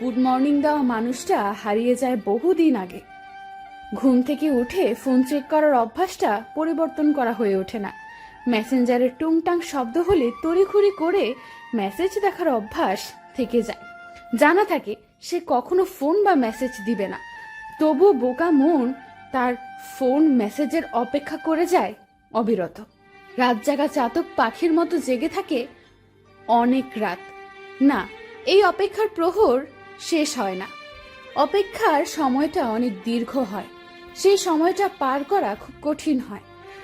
Good morning দেওয়া মানুষটা হারিয়ে যায় বহুদিন আগে। ঘুম থেকে উঠে ফোন চেক করার অভ্যাসটা পরিবর্তন করা হয়ে ওঠে না। মেসেঞ্জারের টুংটাং শব্দ হলে তড়িঘড়ি করে মেসেজ দেখার অভ্যাস থেকে যায়। জানা থাকে সে কখনো ফোন বা মেসেজ দিবে না। তবু বোকা মন তার ফোন মেসেজের অপেক্ষা করে যায় অবিরত। রাত জাগা চাতক পাখির মতো জেগে থাকে অনেক রাত। না, এই অপেক্ষার প্রহর শেষ হয় না। অপেক্ষার সময়টা অনেক দীর্ঘ হয়। সেই সময়টা পার করা খুব কঠিন হয়।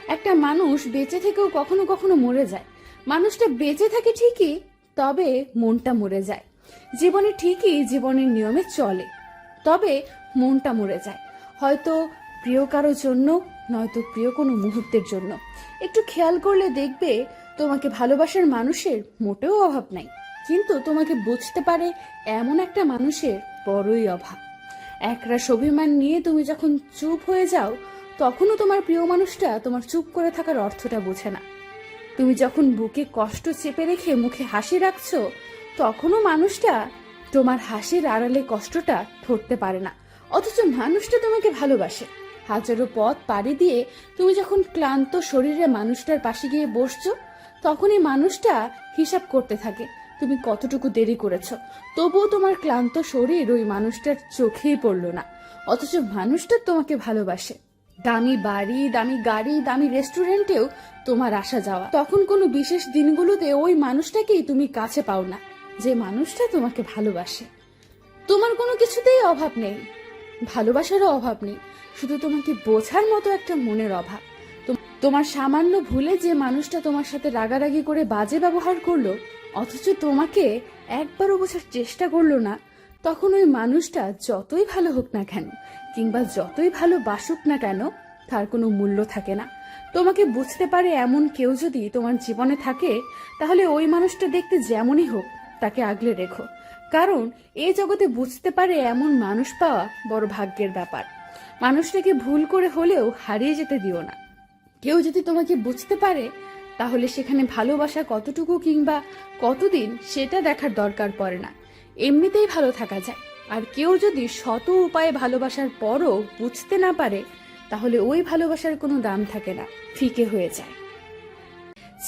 একটা মানুষ বেঁচে থেকেও কখনো কখনো মরে যায়। মানুষটা বেঁচে থাকে ঠিকই, তবে মনটা মরে যায়। জীবনে ঠিকই জীবনের নিয়মে চলে, তবে মনটা মরে যায়। হয়তো প্রিয় কারোর জন্য, নয়তো প্রিয় কোনো মুহূর্তের জন্য। একটু খেয়াল করলে দেখবে তোমাকে ভালোবাসার মানুষের মোটেও অভাব নাই। কিন্তু তোমাকে বুঝতে পারে এমন একটা মানুষের বড়ই অভাব। একরাশ অভিমান নিয়ে তুমি যখন চুপ হয়ে যাও, তখনও তোমার প্রিয় মানুষটা তোমার চুপ করে থাকার অর্থটা বোঝে না। তুমি যখন বুকে কষ্ট চেপে রেখে মুখে হাসি রাখছো, তখনও মানুষটা তোমার হাসির আড়ালে কষ্টটা ধরতে পারে না। অথচ মানুষটা তোমাকে ভালোবাসে। হাজারো পথ পাড়ি দিয়ে তুমি যখন ক্লান্ত শরীরে মানুষটার পাশে গিয়ে বসছো, তখনই মানুষটা হিসাব করতে থাকে। তুমি কতটুকু দেরি করেছ? তবুও তোমার ক্লান্ত শরীর ওই মানুষটার চোখেই পড়ল না। অথচ মানুষটা তোমাকে ভালোবাসে। দামি বাড়ি, দামি গাড়ি, দামি রেস্টুরেন্টেও তোমার আসা যাওয়া। তখন কোনো বিশেষ দিনগুলোতে ওই মানুষটাকেই তুমি কাছে পাও না, যে মানুষটা তোমাকে ভালোবাসে। তোমার কোনো কিছুতেই অভাব নেই। ভালোবাসারও অভাব নেই। শুধু তোমাকে বোঝার মতো একটা মনের অভাব। তোম- তোমার সামান্য ভুলে যে মানুষটা তোমার সাথে রাগারাগি করে বাজে ব্যবহার করল অথচ তোমাকে একবারও বোঝার চেষ্টা করল না, তখন ওই মানুষটা যতই ভালো হোক না কেন, কিংবা যতই ভালো বাসুক না কেন, তার কোনো মূল্য থাকে না। তোমাকে বুঝতে পারে এমন কেউ যদি তোমার জীবনে থাকে, তাহলে ওই মানুষটা দেখতে যেমনই হোক তাকে আগলে রেখো। কারণ এই জগতে বুঝতে পারে এমন মানুষ পাওয়া বড় ভাগ্যের ব্যাপার। মানুষটাকে ভুল করে হলেও হারিয়ে যেতে দিও না। কেউ যদি তোমাকে বুঝতে পারে তাহলে সেখানে ভালোবাসা কতটুকু কিংবা কতদিন সেটা দেখার দরকার পড়ে না। এমনিতেই ভালো থাকা যায়। আর কেউ যদি শত উপায়ে ভালোবাসার পরও বুঝতে না পারে, তাহলে ওই ভালোবাসার কোনো দাম থাকে না, ফিকে হয়ে যায়।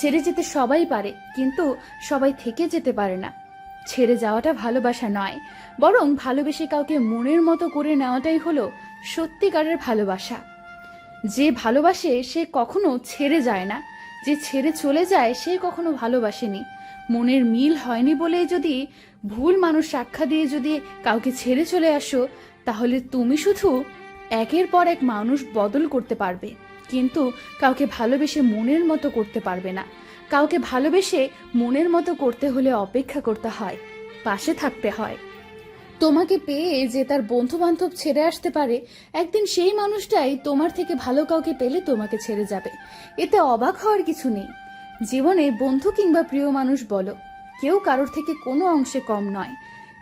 ছেড়ে যেতে সবাই পারে, কিন্তু সবাই থেকে যেতে পারে না। ছেড়ে যাওয়াটা ভালোবাসা নয়, বরং ভালোবেসে কাউকে মনের মতো করে নেওয়াটাই হলো সত্যিকারের ভালোবাসা। যে ভালোবাসে, সে কখনো ছেড়ে যায় না। যে ছেড়ে চলে যায় সে কখনো ভালোবাসেনি। মনের মিল হয়নি বলেই যদি ভুল মানুষ সাক্ষা দিয়ে যদি কাউকে ছেড়ে চলে আসো, তাহলে তুমি শুধু একের পর এক মানুষ বদল করতে পারবে। কিন্তু কাউকে ভালোবেসে মনের মতো করতে পারবে না। কাউকে ভালোবেসে মনের মতো করতে হলে অপেক্ষা করতে হয়, পাশে থাকতে হয়। তোমাকে পেয়ে যে তার বন্ধু বান্ধব ছেড়ে আসতে পারে, একদিন সেই মানুষটাই তোমার থেকে ভালো কাউকে পেলে তোমাকে ছেড়ে যাবে। এতে অবাক হওয়ার কিছু নেই। জীবনে বন্ধু কিংবা প্রিয় মানুষ বলো, কেউ কারোর থেকে কোনো অংশে কম নয়।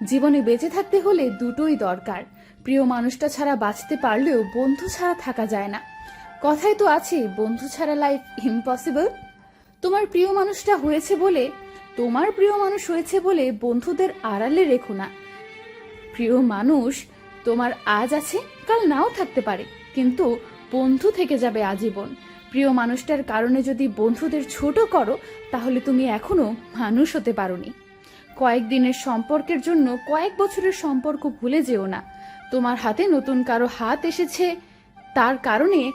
জীবনে বেঁচে থাকতে হলে দুটোই দরকার। প্রিয় মানুষটা ছাড়া বাঁচতে পারলেও বন্ধু ছাড়া থাকা যায় না। কথায় তো আছে, বন্ধু ছাড়া লাইফ ইম্পসিবল তোমার প্রিয় মানুষটা হয়েছে বলে, তোমার প্রিয় মানুষ হয়েছে বলে বন্ধুদের আড়ালে রেখো না। প্রিয় মানুষ, তোমার আজ আছে, কাল নাও থাকতে পারে। কিন্তু বন্ধু থেকে যাবে আজীবন। প্রিয় মানুষটার কারণে যদি বন্ধুদের ছোট করো, তাহলে তুমি এখনও মানুষ হতে পারোনি। কয়েকদিনের সম্পর্কের জন্য কয়েক বছরের সম্পর্ক ভুলে যেও না। তোমার হাতে নতুন কারও হাত এসেছে, তার কারণে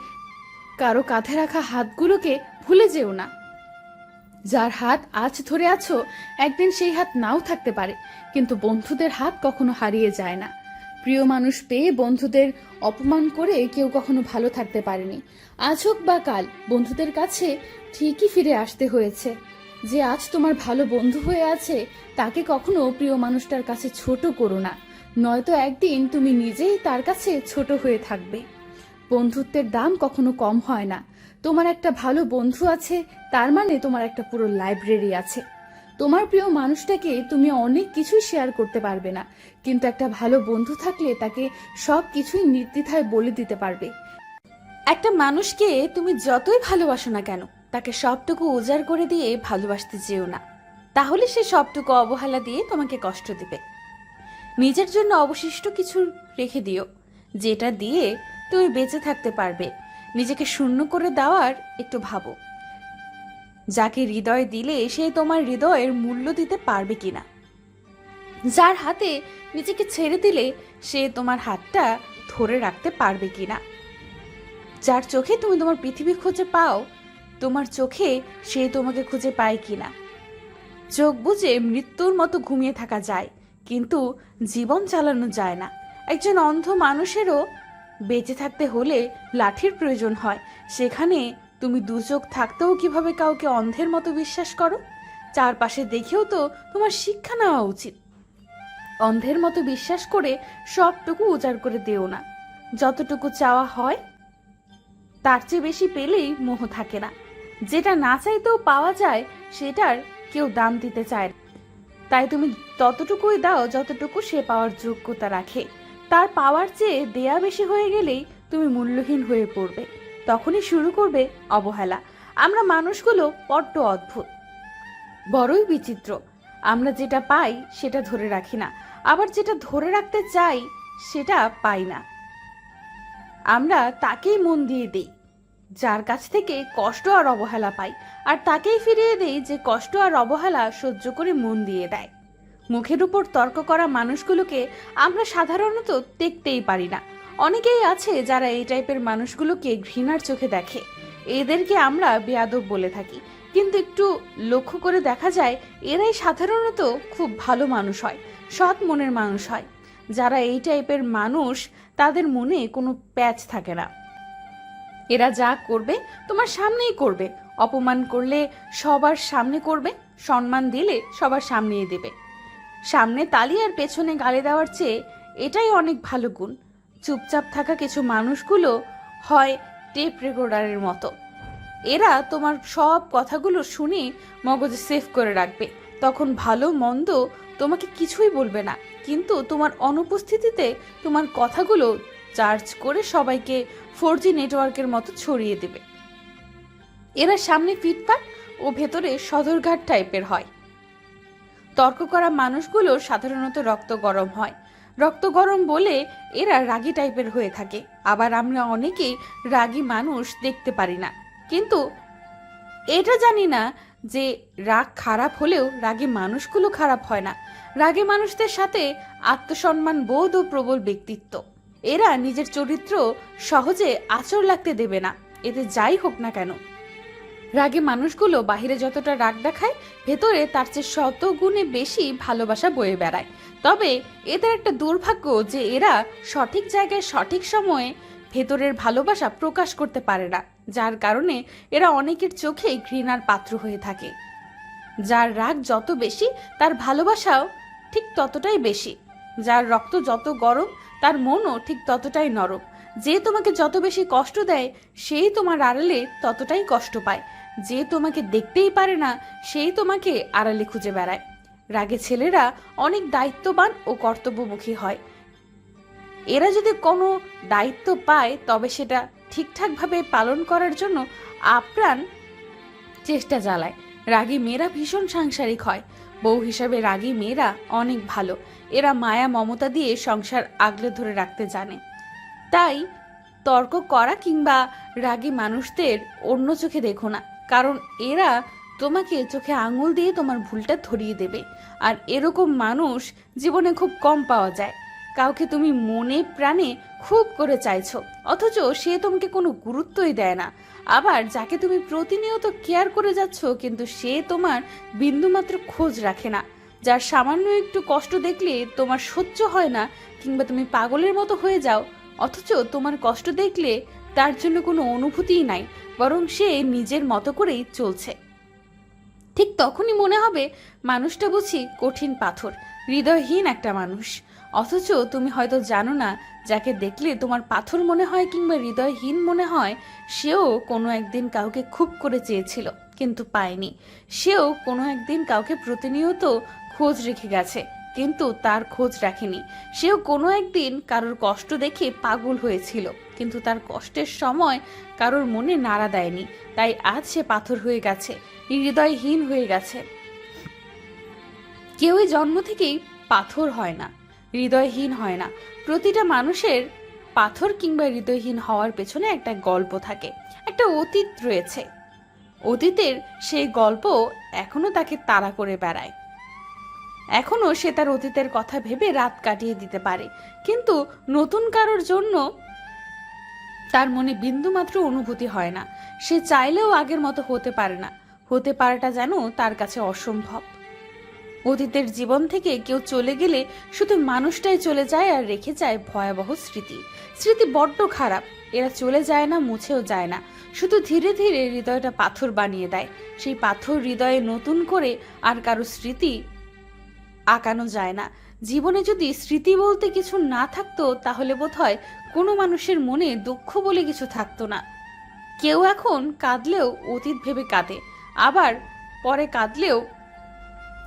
কারও কাঁধে রাখা হাতগুলোকে ভুলে যেও না। যার হাত আজ ধরে আছো, একদিন সেই হাত নাও থাকতে পারে, কিন্তু বন্ধুদের হাত কখনো হারিয়ে যায় না। প্রিয় মানুষ পেয়ে বন্ধুদের অপমান করে কেউ কখনো ভালো থাকতে পারেনি। আজ হোক বা কাল, বন্ধুদের কাছে ঠিকই ফিরে আসতে হয়েছে। যে আজ তোমার ভালো বন্ধু হয়ে আছে, তাকে কখনো প্রিয় মানুষটার কাছে ছোট করো না। নয়তো একদিন তুমি নিজেই তার কাছে ছোট হয়ে থাকবে। বন্ধুত্বের দাম কখনো কম হয় না। তোমার একটা ভালো বন্ধু আছে, তার মানে তোমার একটা পুরো লাইব্রেরি আছে। তোমার প্রিয় মানুষটাকে তুমি অনেক কিছুই শেয়ার করতে পারবে না, কিন্তু একটা ভালো বন্ধু থাকলে তাকে সব কিছুই নির্দ্বিধায় বলে দিতে পারবে। একটা মানুষকে তুমি যতই ভালোবাসো না কেন, তাকে সবটুকু উজাড় করে দিয়ে ভালোবাসতে যেও না। তাহলে সে সবটুকু অবহেলা দিয়ে তোমাকে কষ্ট দিবে। নিজের জন্য অবশিষ্ট কিছু রেখে দিও, যেটা দিয়ে তুমি বেঁচে থাকতে পারবে। নিজেকে শূন্য করে দেওয়ার একটু ভাবো। যাকে হৃদয় দিলে সে তোমার হৃদয়ের মূল্য দিতে পারবে কিনা। যার হাতে নিজেকে ছেড়ে দিলে সে তোমার হাতটা ধরে রাখতে পারবে কিনা। যার চোখে তুমি তোমার পৃথিবী খুঁজে পাও, তোমার চোখে সে তোমাকে খুঁজে পায় কিনা। চোখ বুঝে মৃত্যুর মতো ঘুমিয়ে থাকা যায়, কিন্তু জীবন চালানো যায় না। একজন অন্ধ মানুষেরও বেঁচে থাকতে হলে লাঠির প্রয়োজন হয়। সেখানে তুমি দু চোখ থাকতেও কীভাবে কাউকে অন্ধের মতো বিশ্বাস করো? চারপাশে দেখেও তো তোমার শিক্ষা নেওয়া উচিত। অন্ধের মতো বিশ্বাস করে সবটুকু উজাড় করে দেও না। যতটুকু চাওয়া হয়, তার চেয়ে বেশি পেলেই মোহ থাকে না। যেটা না চাইতেও পাওয়া যায়, সেটার কেউ দাম দিতে চায়। তাই তুমি ততটুকুই দাও, যতটুকু সে পাওয়ার যোগ্যতা রাখে। তার পাওয়ার চেয়ে দেয়া বেশি হয়ে গেলেই তুমি মূল্যহীন হয়ে পড়বে। তখনই শুরু করবে অবহেলা। আমরা মানুষগুলো বড্ড অদ্ভুত। বড়ই বিচিত্র। আমরা যেটা পাই সেটা ধরে রাখি না। আবার যেটা ধরে রাখতে চাই সেটা পাই না। আমরা তাকেই মন দিয়ে দেই, যার কাছ থেকে কষ্ট আর অবহেলা পাই। আর তাকেই ফিরিয়ে দেই যে কষ্ট আর অবহেলা সহ্য করে মন দিয়ে দেয়। মুখের উপর তর্ক করা মানুষগুলোকে আমরা সাধারণত দেখতেই পারি না। অনেকেই আছে যারা এই টাইপের মানুষগুলোকে ঘৃণার চোখে দেখে। এদেরকে আমরা বেয়াদব বলে থাকি। কিন্তু একটু লক্ষ্য করে দেখা যায়, এরাই সাধারণত খুব ভালো মানুষ হয়, সৎ মনের মানুষ হয়। যারা এই টাইপের মানুষ, তাদের মনে কোনো প্যাচ থাকে না। এরা যা করবে, তোমার সামনেই করবে। অপমান করলে সবার সামনে করবে, সম্মান দিলে সবার সামনেই দেবে। সামনে তালি আর পেছনে গালি দেওয়ার চেয়ে এটাই অনেক ভালো গুণ। চুপচাপ থাকা কিছু মানুষগুলো হয় টেপ রেকর্ডারের মতো। এরা তোমার সব কথাগুলো শুনে মগজে সেভ করে রাখবে। তখন ভালো মন্দ তোমাকে কিছুই বলবে না। কিন্তু তোমার অনুপস্থিতিতে তোমার কথাগুলো চার্জ করে সবাইকে ফোর জি নেটওয়ার্কের মতো ছড়িয়ে দেবে। এরা সামনে ফিটফাট ও ভেতরে সদরঘাট টাইপের হয়। তর্ক করা মানুষগুলোর সাধারণত রক্ত গরম হয়। রক্ত গরম বলে এরা রাগী টাইপের হয়ে থাকে। আবার আমরা অনেকেই রাগী মানুষ দেখতে পারি না। কিন্তু এটা জানি না যে রাগ খারাপ হলেও রাগী মানুষগুলো খারাপ হয় না। রাগী মানুষদের সাথে আত্মসম্মান, বোধ ও প্রবল ব্যক্তিত্ব। এরা নিজের চরিত্র সহজে আচর লাগতে দেবে না। এতে যাই হোক না কেন। রাগে মানুষগুলো বাহিরে যতটা রাগ দেখায়, ভেতরে তার চেয়ে শত গুণে বেশি ভালোবাসা বয়ে বেড়ায়। তবে এদের একটা দুর্ভাগ্য যে এরা সঠিক জায়গায় সঠিক সময়ে ভেতরের ভালোবাসা প্রকাশ করতে পারে না, যার কারণে এরা অনেকের চোখেই ঘৃণার পাত্র হয়ে থাকে। যার রাগ যত বেশি, তার ভালোবাসাও ঠিক ততটাই বেশি। যার রক্ত যত গরম, তার মনও ঠিক ততটাই নরম। যে তোমাকে যত বেশি কষ্ট দেয়, সেই তোমার আড়ালে ততটাই কষ্ট পায়। যে তোমাকে দেখতেই পারে না, সেই তোমাকে আড়ালে খুঁজে বেড়ায়। রাগে ছেলেরা অনেক দায়িত্ববান ও কর্তব্যমুখী হয়। এরা যদি কোনো দায়িত্ব পায়, তবে সেটা ঠিকঠাকভাবে পালন করার জন্য আপ্রাণ চেষ্টা চালায়। রাগী মেয়েরা ভীষণ সাংসারিক হয়। বউ হিসাবে রাগী মেয়েরা অনেক ভালো। এরা মায়া, মমতা দিয়ে সংসার আগলে ধরে রাখতে জানে। তাই তর্ক করা কিংবা রাগী মানুষদের অন্য চোখে দেখো না। কারণ এরা তোমাকে চোখে আঙুল দিয়ে তোমার ভুলটা ধরিয়ে দেবে। আর এরকম মানুষ জীবনে খুব কম পাওয়া যায়। কাউকে তুমি মনে প্রাণে খুব করে চাইছো, অথচ সে তোমাকে কোনো গুরুত্বই দেয় না। আবার যাকে তুমি প্রতিনিয়ত কেয়ার করে যাচ্ছ, কিন্তু সে তোমার বিন্দুমাত্র খোঁজ রাখে না। যার সামান্য একটু কষ্ট দেখলে তোমার সহ্য হয় না, কিংবা তুমি পাগলের মতো হয়ে যাও, অথচ তোমার কষ্ট দেখলে তার জন্য কোনো অনুভূতিই নাই, বরং সে নিজের মতো করেই চলছে। ঠিক তখনই মনে হবে, মানুষটা বুঝি কঠিন পাথর, হৃদয়হীন একটা মানুষ। অথচ তুমি হয়তো জানো না, যাকে দেখলে তোমার পাথর মনে হয় কিংবা হৃদয়হীন মনে হয়, সেও কোনো একদিন কাউকে খুব করে চেয়েছিল, কিন্তু পায়নি। সেও কোনো একদিন কাউকে প্রতিনিয়ত খোঁজ রেখে গেছে কিন্তু তার খোঁজ রাখেনি। সেও কোনো একদিন কারোর কষ্ট দেখে পাগল হয়েছিল। কিন্তু তার কষ্টের সময় কারোর মনে নাড়া দেয়নি। তাই আজ সে পাথর হয়ে গেছে, হৃদয়হীন হয়ে গেছে। কেউই জন্ম থেকেই পাথর হয় না, হৃদয়হীন হয় না। প্রতিটা মানুষের পাথর কিংবা হৃদয়হীন হওয়ার পেছনে একটা গল্প থাকে, একটা অতীত রয়েছে। অতীতের সেই গল্প এখনও তাকে তাড়া করে বেড়ায়। এখনও সে তার অতীতের কথা ভেবে রাত কাটিয়ে দিতে পারে। কিন্তু নতুন কারোর জন্য তার মনে বিন্দুমাত্র অনুভূতি হয় না। সে চাইলেও আগের মতো হতে পারে না। হতে পারাটা যেন তার কাছে অসম্ভব। অতীতের জীবন থেকে কেউ চলে গেলে শুধু মানুষটাই চলে যায় আর রেখে যায় ভয়াবহ স্মৃতি। স্মৃতি বড্ড খারাপ। এরা চলে যায় না, মুছেও যায় না। শুধু ধীরে ধীরে হৃদয়টা পাথর বানিয়ে দেয়। সেই পাথর হৃদয়ে নতুন করে আর কারও স্মৃতি আঁকানো যায় না। জীবনে যদি স্মৃতি বলতে কিছু না থাকতো, তাহলে বোধহয় কোনো মানুষের মনে দুঃখ বলে কিছু থাকতো না। কেউ এখন কাঁদলেও অতীত ভেবে কাঁদে, আবার পরে কাঁদলেও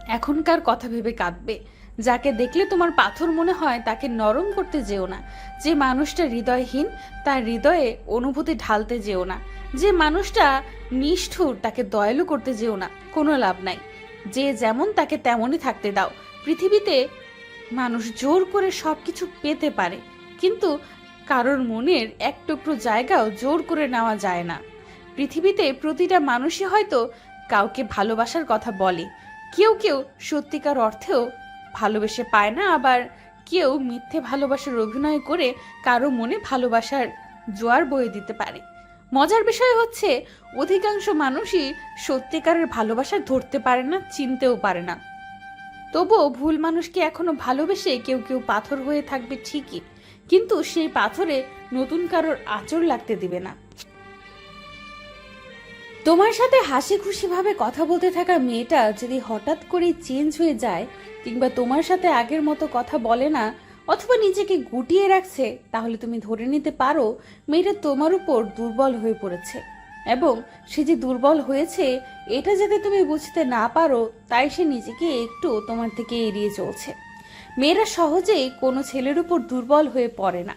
এখনকার কথা ভেবে কাঁদবে। যাকে দেখলে তোমার পাথর মনে হয়, তাকে নরম করতে যেও না। যে মানুষটা হৃদয়হীন, তার হৃদয়ে অনুভূতি ঢালতে যেও না। যে মানুষটা নিষ্ঠুর, তাকে দয়ালু করতে যেও না। কোনো লাভ নাই। যে যেমন তাকে তেমনই থাকতে দাও। পৃথিবীতে মানুষ জোর করে সব কিছু পেতে পারে, কিন্তু কারোর মনের এক টুকরো জায়গাও জোর করে নেওয়া যায় না। পৃথিবীতে প্রতিটা মানুষই হয়তো কাউকে ভালোবাসার কথা বলে। কেউ কেউ সত্যিকার অর্থেও ভালোবেসে পায় না, আবার কেউ মিথ্যে ভালোবাসার অভিনয় করে কারও মনে ভালোবাসার জোয়ার বয়ে দিতে পারে। মজার বিষয় হচ্ছে, অধিকাংশ মানুষই সত্যিকারের ভালোবাসা ধরতে পারে না, চিনতেও পারে না। তবুও ভুল মানুষকে এখনও ভালোবেসে কেউ কেউ পাথর হয়ে থাকবে ঠিকই, কিন্তু সেই পাথরে নতুন কারোর আচর লাগতে দিবে না। তোমার সাথে হাসি খুশি ভাবে কথা বলতে থাকা মেয়েটা যদি হঠাৎ করে চেঞ্জ হয়ে যায়, কিংবা তোমার সাথে আগের মতো কথা বলে না অথবা নিজেকে গুটিয়ে রাখছে, তাহলে তুমি ধরে নিতে পারো মেয়েটা তোমার উপর দুর্বল হয়ে পড়েছে। এবং সে যে দুর্বল হয়েছে, এটা যাতে তুমি বুঝতে না পারো, তাই সে নিজেকে একটু তোমার থেকে এড়িয়ে চলছে। মেয়েরা সহজেই কোনো ছেলের উপর দুর্বল হয়ে পড়ে না।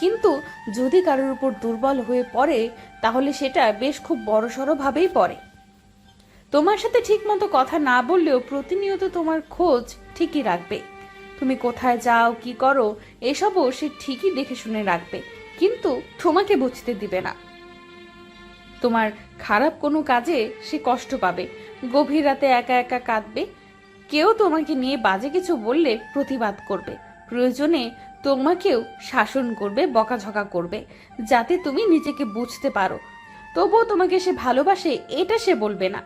কিন্তু যদি কারোর উপর দুর্বল হয়ে পড়ে, তাহলে সেটা বেশ খুব বড়সড় ভাবেই পড়ে। তোমার সাথে ঠিকমতো কথা না বললেও প্রতিনিয়ত তোমার খোঁজ ঠিকই রাখবে। তুমি কোথায় যাও, কি করো, এসবও সে ঠিকই দেখে শুনে রাখবে। কিন্তু তোমাকে বুঝতে দিবে না। তোমার খারাপ কোনো কাজে সে কষ্ট পাবে। গভীর রাতে একা একা কাঁদবে। কেউ তোমাকে নিয়ে বাজে কিছু বললে প্রতিবাদ করবে। প্রয়োজনে তোমাকেও শাসন করবে, বকাঝকা করবে, যাতে তুমি নিজেকে বুঝতে পারো। তবুও তোমাকে সে ভালোবাসে, এটা সে বলবে না।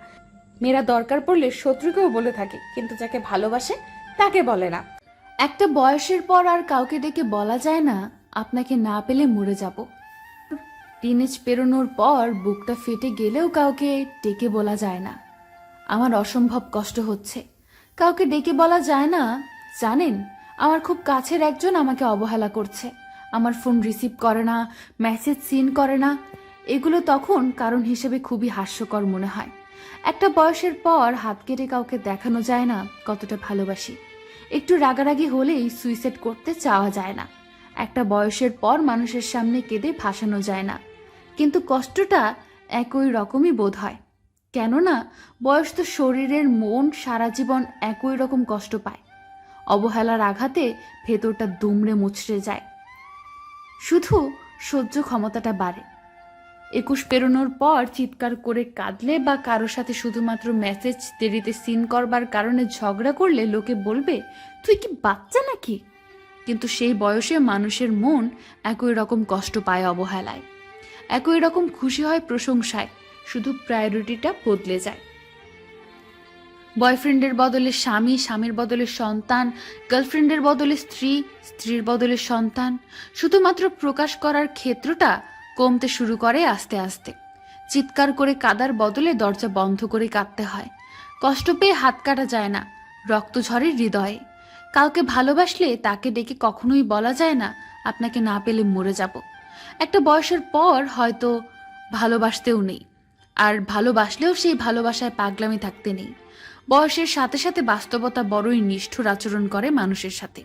মেয়েরা দরকার পড়লে শত্রুকেও বলে থাকে, কিন্তু যাকে ভালোবাসে, তাকে বলে না। একটা বয়সের পর আর কাউকে ডেকে বলা যায় না, আপনাকে না পেলে মরে যাব। টিনেজ পেরোনোর পর বুকটা ফেটে গেলেও কাউকে ডেকে বলা যায় না। আমার অসম্ভব কষ্ট হচ্ছে। কাউকে ডেকে বলা যায় না, জানেন, আমার খুব কাছের একজন আমাকে অবহেলা করছে। আমার ফোন রিসিভ করে না, মেসেজ সিন করে না। এগুলো তখন কারণ হিসেবে খুবই হাস্যকর মনে হয়। একটা বয়সের পর হাত কেটে কাউকে দেখানো যায় না, কতটা ভালোবাসি। একটু রাগারাগি হলেই সুইসাইড করতে চাওয়া যায় না। একটা বয়সের পর মানুষের সামনে কেঁদে ভাসানো যায় না। কিন্তু কষ্টটা একই রকমই বোধ হয়। কেননা বয়স তো শরীরের মন সারা জীবন একই রকম কষ্ট পায়। অবহেলার আঘাতে ভেতরটা দুমড়ে মুচড়ে যায়। শুধু সহ্য ক্ষমতাটা বাড়ে। একুশ পেরোনোর পর চিৎকার করে কাঁদলে বা কারোর সাথে শুধুমাত্র মেসেজ দেরিতে সিন করবার কারণে ঝগড়া করলে লোকে বলবে, তুই কি বাচ্চা নাকি? কিন্তু সেই বয়সে মানুষের মন একই রকম কষ্ট পায় অবহেলায়। একই রকম খুশি হয় প্রশংসায়, শুধু প্রায়োরিটিটা বদলে যায়। বয়ফ্রেন্ডের বদলে স্বামী, স্বামীর বদলে সন্তান গার্লফ্রেন্ডের বদলে স্ত্রী, স্ত্রীর বদলে সন্তান। শুধুমাত্র প্রকাশ করার ক্ষেত্রটা কমতে শুরু করে আস্তে আস্তে। চিৎকার করে কাদার বদলে দরজা বন্ধ করে কাঁদতে হয়। কষ্ট পেয়ে হাত কাটা যায় না, রক্ত ঝরে হৃদয়ে। কাউকে ভালোবাসলে তাকে ডেকে কখনোই বলা যায় না, আপনাকে না পেলে মরে যাব। একটা বয়সের পর হয়তো ভালোবাসতেও নেই, আর ভালোবাসলেও সেই ভালোবাসায় পাগলামি থাকতে নেই। বয়সের সাথে সাথে বাস্তবতা বড়ই নিষ্ঠুর আচরণ করে মানুষের সাথে।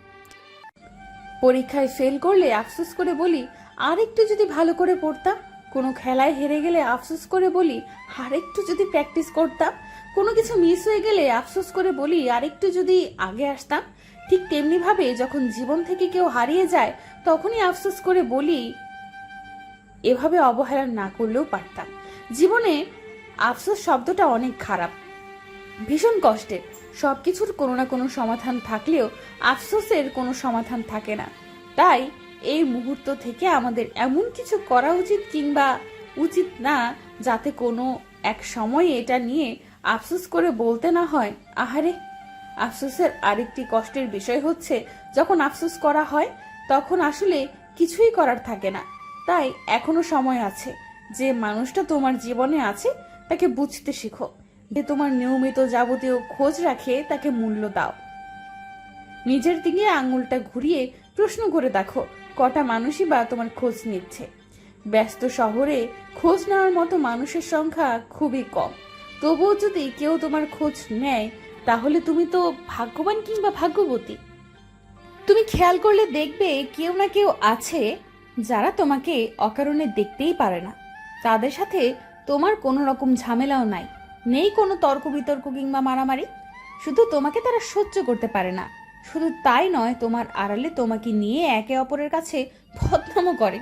পরীক্ষায় ফেল করলে আফসোস করে বলি আর একটু যদি ভালো করে পড়তাম, কোনো খেলায় হেরে গেলে আফসোস করে বলি আর একটু যদি প্র্যাকটিস করতাম, কোনো কিছু মিস হয়ে গেলে আফসোস করে বলি আর একটু যদি আগে আসতাম, ঠিক তেমনিভাবে যখন জীবন থেকে কেউ হারিয়ে যায়, তখনই আফসোস করে বলি, এভাবে অবহেলা না করলেও পারতাম। জীবনে আফসোস শব্দটা অনেক খারাপ, ভীষণ কষ্টের। সবকিছুর কোনো না কোনো সমাধান থাকলেও আফসোসের কোনো সমাধান থাকে না। তাই এই মুহূর্ত থেকে আমাদের এমন কিছু করা উচিত কিংবা উচিত না যাতে কোনো এক সময়ে এটা নিয়ে আফসোস করে বলতে না হয়। আহারে, আফসোসের আরেকটি কষ্টের বিষয় হচ্ছে, যখন আফসোস করা হয়, তখন আসলে কিছুই করার থাকে না। তাই এখনও সময় আছে। যে মানুষটা তোমার জীবনে আছে, তাকে বুঝতে শেখো। যে তোমার নিয়মিত যাবতীয় খোঁজ রাখে, তাকে মূল্য দাও। নিজের দিকে আঙুলটা ঘুরিয়ে প্রশ্ন করে দেখো, কটা মানুষই বা তোমার খোঁজ নিচ্ছে। ব্যস্ত শহরে খোঁজ নেওয়ার মতো মানুষের সংখ্যা খুবই কম। তবুও যদি কেউ তোমার খোঁজ নেয়, তাহলে তুমি তো ভাগ্যবান কিংবা ভাগ্যবতী। তুমি খেয়াল করলে দেখবে কেউ না কেউ আছে যারা তোমাকে অকারণে দেখতেই পারে না। তাদের সাথে তোমার কোনো রকম ঝামেলাও নাই। নেই কোনো তর্ক বিতর্ক কিংবা মারামারি। শুধু তোমাকে তারা সহ্য করতে পারে না। শুধু তাই নয়, তোমার আড়ালে তোমাকে নিয়ে একে অপরের কাছে বদনামও করে।